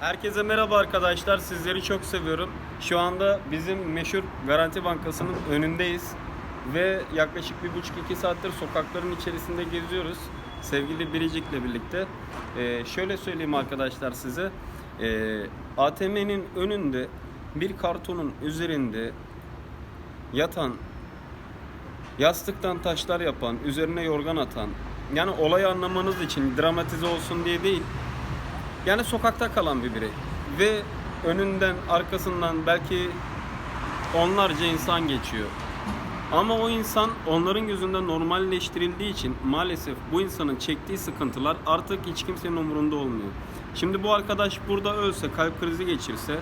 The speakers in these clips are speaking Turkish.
Herkese merhaba arkadaşlar. Sizleri çok seviyorum. Şu anda bizim meşhur Garanti Bankası'nın önündeyiz. Ve yaklaşık bir buçuk iki saattir sokakların içerisinde geziyoruz. Sevgili Biricik'le birlikte. Ee, şöyle söyleyeyim arkadaşlar size. Ee, ATM'nin önünde bir kartonun üzerinde yatan yastıktan taşlar yapan, üzerine yorgan atan, yani olayı anlamanız için dramatize olsun diye değil, yani sokakta kalan bir birey ve önünden arkasından belki onlarca insan geçiyor. Ama o insan onların gözünde normalleştirildiği için maalesef bu insanın çektiği sıkıntılar artık hiç kimsenin umurunda olmuyor. Şimdi bu arkadaş burada ölse, kalp krizi geçirse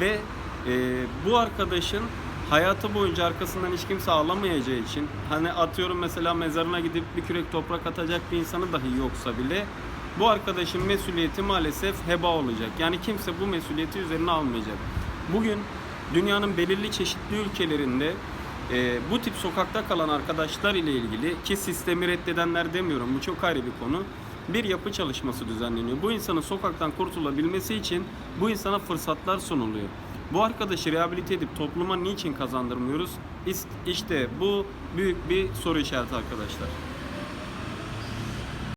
ve e, bu arkadaşın hayatı boyunca arkasından hiç kimse ağlamayacağı için hani atıyorum mesela mezarına gidip bir kürek toprak atacak bir insanı dahi yoksa bile bu arkadaşın mesuliyeti maalesef heba olacak. Yani kimse bu mesuliyeti üzerine almayacak. Bugün dünyanın belirli çeşitli ülkelerinde e, bu tip sokakta kalan arkadaşlar ile ilgili ki sistemi reddedenler demiyorum bu çok ayrı bir konu bir yapı çalışması düzenleniyor. Bu insanın sokaktan kurtulabilmesi için bu insana fırsatlar sunuluyor. Bu arkadaşı rehabilite edip topluma niçin kazandırmıyoruz? İşte bu büyük bir soru işareti arkadaşlar.